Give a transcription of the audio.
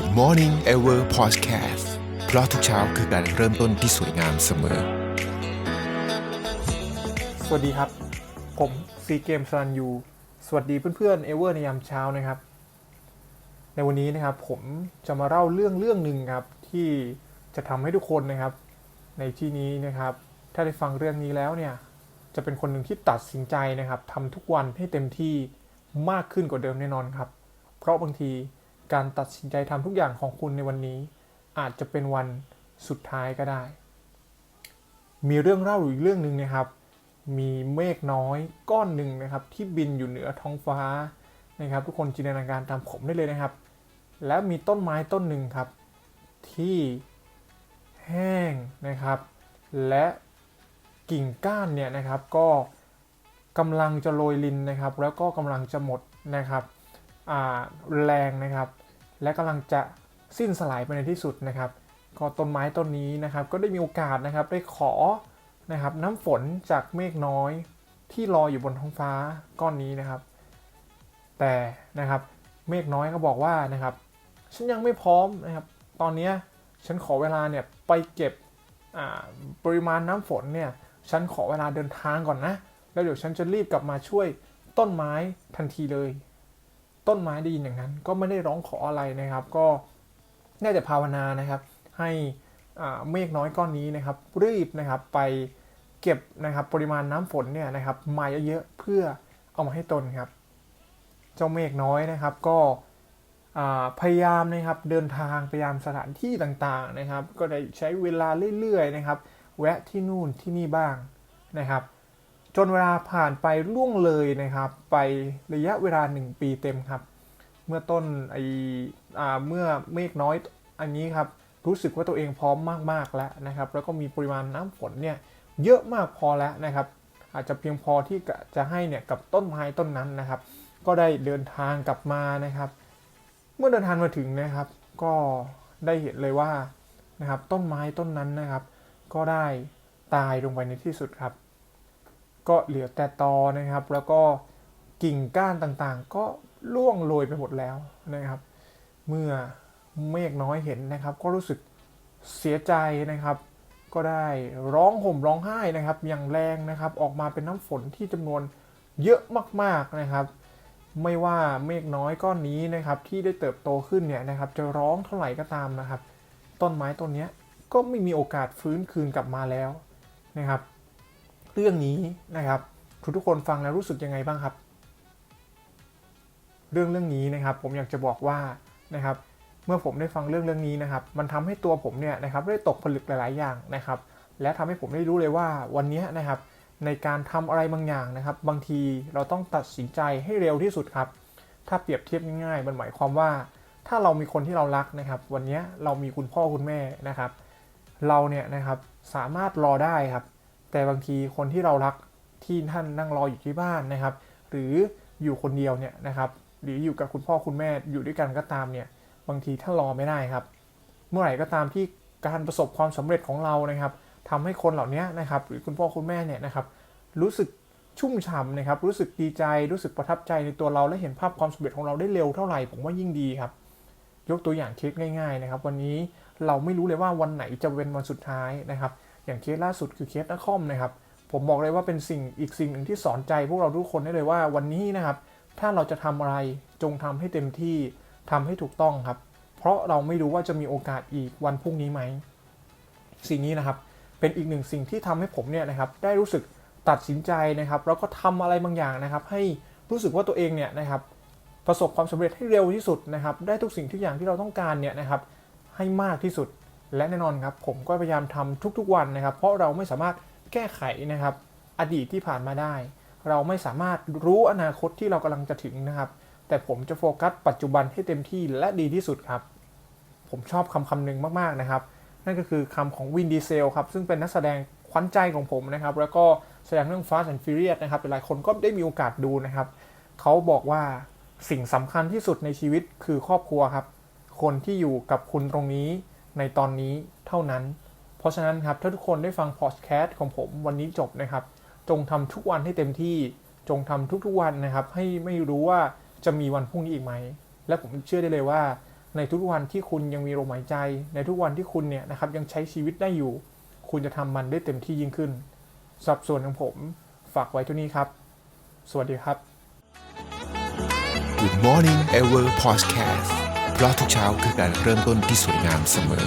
Good Morning Ever Podcast เพราะทุกเช้าคือการเริ่มต้นที่สวยงามเสมอ สวัสดีครับ ผมซีเกมซันยู สวัสดีเพื่อนๆเอเวอร์ในยามเช้านะครับ ในวันนี้นะครับผมจะมาเล่าเรื่องเรื่องหนึ่งครับ ที่จะทำให้ทุกคนนะครับ ในที่นี้นะครับ ถ้าได้ฟังเรื่องนี้แล้วเนี่ย จะเป็นคนหนึ่งที่ตัดสินใจนะครับทำทุกวันให้เต็มที่มากขึ้นกว่าเดิมแน่นอนครับ เพราะบางที การตัดสินใจทำทุกอย่างของคุณในวันนี้ อาจจะเป็นวันสุดท้ายก็ได้ มีเรื่องเล่าอีกเรื่องหนึ่งนะครับ มีเมฆน้อยก้อนหนึ่งนะครับ ที่บินอยู่เหนือท้องฟ้านะครับ ทุกคนจินตนาการตามผมได้เลยนะครับ แล้วมีต้นไม้ต้นหนึ่งครับ ที่แห้งนะครับ และกิ่งก้านเนี่ยนะครับก็กำลังจะโรยลินนะครับ แล้วก็กำลังจะหมดนะครับ แรงนะครับ และกำลังจะสิ้นสลายไปในที่สุดนะครับ ก็ต้นไม้ต้นนี้นะครับ ก็ได้มีโอกาสนะครับได้ขอนะครับน้ำฝนจากเมฆน้อยที่ลอยอยู่บนท้องฟ้าก้อนนี้นะครับ แต่นะครับเมฆน้อยก็บอกว่านะครับ ฉันยังไม่พร้อมนะครับ ตอนนี้ฉันขอเวลาเนี่ยไปเก็บอ่าปริมาณน้ำฝนเนี่ยฉันขอเวลาเดินทางก่อนนะ แล้วเดี๋ยวฉันจะรีบกลับมาช่วยต้นไม้ทันทีเลย ต้นไม้ได้ยินอย่างนั้น ก็ไม่ได้ร้องขออะไรนะครับ ก็ได้แต่ภาวนานะครับ ให้เมฆน้อยก้อนนี้นะครับ รีบนะครับไปเก็บนะครับปริมาณน้ำฝนเนี่ยนะครับมาเยอะๆเพื่อเอามาให้ตนครับ เจ้าเมฆน้อยนะครับก็พยายามนะครับเดินทางพยายามสถานที่ต่างๆนะครับ ก็ได้ใช้เวลาเรื่อยๆนะครับ แวะที่นู่นที่นี่บ้างนะครับ จนเวลาผ่านไปล่วงเลยนะครับ ไประยะเวลา 1 ปีเต็มครับ เมื่อต้นไออาเมื่อเมฆน้อยอันนี้ครับรู้สึกว่าตัวเองพร้อมมากๆแล้วนะครับ แล้วก็มีปริมาณน้ำฝนเนี่ยเยอะมากพอแล้วนะครับ อาจจะเพียงพอที่จะให้เนี่ยกับต้นไม้ต้นนั้นนะครับ ก็ได้เดินทางกลับมานะครับ เมื่อเดินทางมาถึงนะครับ ก็ได้เห็นเลยว่านะครับต้นไม้ต้นนั้นนะครับ ก็ได้ตายลงไปในที่สุดครับ ก็เหลือแต่ตอนะครับ แล้วก็กิ่งก้านต่างๆ ก็ร่วงโรยไปหมดแล้วนะครับ เมื่อเมฆน้อยเห็นนะครับ ก็รู้สึกเสียใจนะครับ ก็ได้ร้องห่มร้องไห้นะครับ อย่างแรงนะครับ ออกมาเป็นน้ำฝนที่จำนวนเยอะมากๆนะครับ ไม่ว่าเมฆน้อยก้อนนี้นะครับ ที่ได้เติบโตขึ้นเนี่ยนะครับ จะร้องเท่าไหร่ก็ตามนะครับ ต้นไม้ต้นนี้ก็ไม่มีโอกาสฟื้นคืนกลับมาแล้วนะครับ เรื่องนี้นะครับทุกๆคนฟังแล้วรู้สึกยังไงบ้างครับ เรื่องเรื่องนี้นะครับ ผมอยากจะบอกว่านะครับ เมื่อผมได้ฟังเรื่องเรื่องนี้นะครับ มันทำให้ตัวผมเนี่ยนะครับได้ตกผลึกหลาย ๆ อย่างนะครับ และทำให้ผมได้รู้เลยว่าวันนี้นะครับ ในการทำอะไรบางอย่างนะครับ บางทีเราต้องตัดสินใจให้เร็วที่สุดครับ ถ้าเปรียบเทียบง่ายๆมันหมายความว่า ถ้าเรามีคนที่เรารักนะครับ วันนี้เรามีคุณพ่อคุณแม่นะครับ เราเนี่ยนะครับสามารถรอได้ครับ แต่บางทีคนที่เรารักที่ท่านนั่งรออยู่ที่บ้านนะครับ หรืออยู่คนเดียวเนี่ยนะครับหรืออยู่กับคุณพ่อคุณแม่อยู่ด้วยกันก็ตามเนี่ยบางทีถ้ารอไม่ได้ครับ เมื่อไหร่ก็ตามที่การประสบความสำเร็จของเรานะครับทำให้คนเหล่านี้นะครับ หรือคุณพ่อคุณแม่เนี่ยนะครับ รู้สึกชุ่มฉ่ำนะครับ รู้สึกดีใจรู้สึกประทับใจในตัวเราและเห็นภาพความสำเร็จของเราได้เร็วเท่าไหร่ผมว่ายิ่งดีครับ ยกตัวอย่างเคสง่าย ๆนะครับ วันนี้เราไม่รู้เลยว่าวันไหนจะเป็นวันสุดท้ายนะครับ อย่างเคสล่าสุดคือเคสนักคอมนะครับ ผมบอกเลยว่าเป็นสิ่งอีกสิ่งหนึ่งที่สอนใจพวกเราทุกคนได้เลยว่าวันนี้นะครับ ถ้าเราจะทำอะไรจงทำให้เต็มที่ทำให้ถูกต้องครับ เพราะเราไม่รู้ว่าจะมีโอกาสอีกวันพรุ่งนี้ไหม สิ่งนี้นะครับเป็นอีกหนึ่งสิ่งที่ทำให้ผมเนี่ยนะครับได้รู้สึกตัดสินใจนะครับแล้วก็ทำอะไรบางอย่างนะครับ ให้รู้สึกว่าตัวเองเนี่ยนะครับประสบความสำเร็จให้เร็วที่สุดนะครับ ได้ทุกสิ่งทุกอย่างที่เราต้องการเนี่ยนะครับ ให้มากที่สุด และแน่นอนครับผมก็พยายามทำทุกๆวันนะครับ เพราะเราไม่สามารถแก้ไขนะครับ อดีตที่ผ่านมาได้ เราไม่สามารถรู้อนาคตที่เรากำลังจะถึงนะครับ แต่ผมจะโฟกัสปัจจุบันให้เต็มที่และดีที่สุดครับ ผมชอบคำคำหนึ่งมากๆนะครับ นั่นก็คือคำของวินดีเซลครับ ซึ่งเป็นนักแสดงขวัญใจของผมนะครับ แล้วก็แสดงเรื่อง Fast and Furious นะครับ หลายคนก็ได้มีโอกาสดูนะครับ เขาบอกว่าสิ่งสำคัญที่สุดในชีวิตคือครอบครัวครับ คนที่อยู่กับคุณตรงนี้ ในตอนนี้เท่านั้น เพราะฉะนั้นครับถ้าทุกคนได้ฟังพอดแคสต์ของผมวันนี้จบนะครับ จงทำทุกวันให้เต็มที่จงทำทุกๆวันนะครับ ให้ไม่รู้ว่าจะมีวันพรุ่งนี้อีกไหม และผมเชื่อได้เลยว่า ในทุกวันที่คุณยังมีลมหายใจ ในทุกวันที่คุณเนี่ยนะครับยังใช้ชีวิตได้อยู่ คุณจะทำมันได้เต็มที่ยิ่งขึ้นสับส่วนของผมฝากไว้เท่านี้ครับ สวัสดีครับ Good Morning Ever Podcast เพราะทุกเช้าคือการเริ่มต้นที่สวยงามเสมอ